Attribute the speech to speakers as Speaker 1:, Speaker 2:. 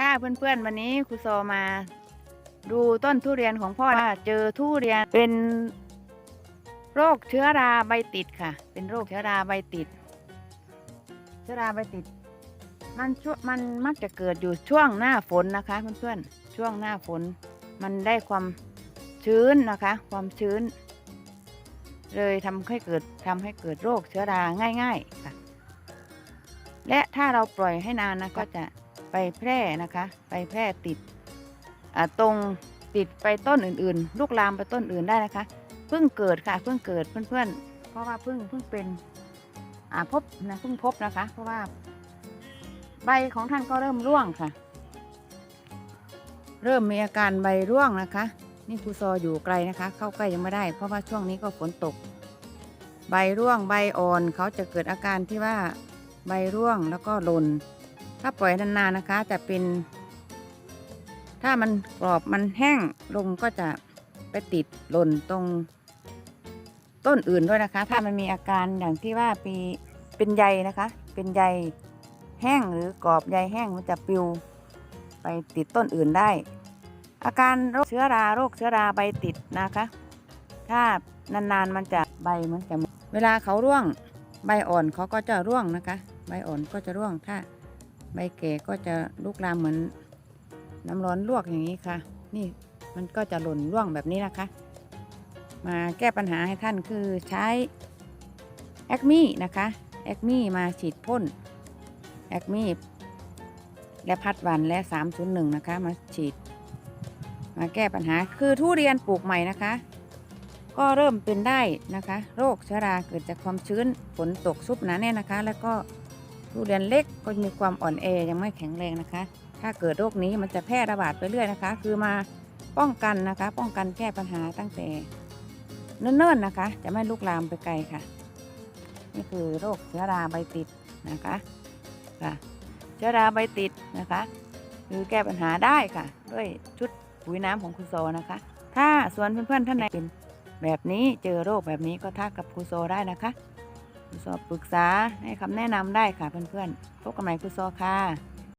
Speaker 1: ค่ะเพื่อนๆวันนี้ครูโซมาดูต้นทุเรียนของพ่อว่าเจอทุเรียนเป็นโรคเชื้อราใบติดค่ะ เป็นโรคเชื้อราใบติด เชื้อราใบติด มันช่วมันมักจะเกิดอยู่ช่วงหน้าฝนนะคะ เพื่อนๆช่วงหน้าฝน มันได้ความชื้นนะคะ ความชื้น เลยทำให้เกิดทำให้เกิดโรคเชื้อราง่าย ๆค่ะ และถ้าเราปล่อยให้นานนะก็จะ ไปแพร่นะคะ ไปแพร่ติดตรงติดไปต้นอื่นๆ ลูกลามไปต้นอื่นได้นะคะเพิ่งเกิดค่ะเพิ่งเกิดเพื่อนๆ เพราะว่าเพิ่งเพิ่งเป็นอ่าพบนะเพิ่งพบนะคะ เพราะว่า ใบของท่านก็เริ่มร่วงค่ะ เริ่มมีอาการใบร่วงนะคะ นี่ครูซออยู่ไกลนะคะ เข้าใกล้ยังไม่ได้ เพราะว่าช่วงนี้ก็ฝนตก ใบร่วงใบอ่อนเขาจะเกิดอาการที่ว่าใบร่วงแล้วก็หล่น ถ้าปล่อยนานๆนะคะ จะเป็น ถ้ามันกรอบมันแห้งลงก็จะไปติดหล่นตรงต้นอื่นด้วยนะคะ ถ้ามันมีอาการอย่างที่ว่าปีเป็นใยนะคะ เป็นใยแห้งหรือกรอบใยแห้งมันจะปิวไปติดต้นอื่นได้ อาการโรคเชื้อราโรคเชื้อราใบติดนะคะ ถ้านานๆมันจะใบมันจะหมเวลาเขาร่วงใบอ่อนเขาก็จะร่วงนะคะ ใบอ่อนก็จะร่วงถ้า ใบแก่ก็จะลุกลามเหมือนน้ำร้อนลวกอย่างนี้ค่ะ นี่มันก็จะหล่นร่วงแบบนี้นะคะ มาแก้ปัญหาให้ท่านคือใช้แอคมี่นะคะแอคมี่มาฉีดพ่นแอคมี่และพัดวันและ 301 นะคะ มาฉีด มาแก้ปัญหาคือทุเรียนปลูกใหม่นะคะ ก็เริ่มเป็นได้นะคะ โรคเชื้อราเกิดจากความชื้นฝนตกชุบหนาแน่นนะคะ แล้วก็ ทุเรียนเล็กก็มีความอ่อนแอยังไม่แข็งแรงนะคะ ถ้าเกิดโรคนี้มันจะแพร่ระบาดไปเรื่อยนะคะ คือมาป้องกันนะคะ ป้องกันแก้ปัญหาตั้งแต่เนิ่นๆนะคะ จะไม่ลุกลามไปไกลค่ะ นี่คือโรคเชื้อราใบติดนะคะค่ะเชื้อราใบติดนะคะคือแก้ปัญหาได้ค่ะ ด้วยชุดปุ๋ยน้ำของคุณโซนะคะ ถ้าส่วนเพื่อนๆท่านไหนเป็นแบบนี้เจอโรคแบบนี้ก็ทักกับครูโซได้นะคะ ครูซอปรึกษาให้คำแนะนำได้ค่ะเพื่อนๆพบกันใหม่คุณซอค่ะ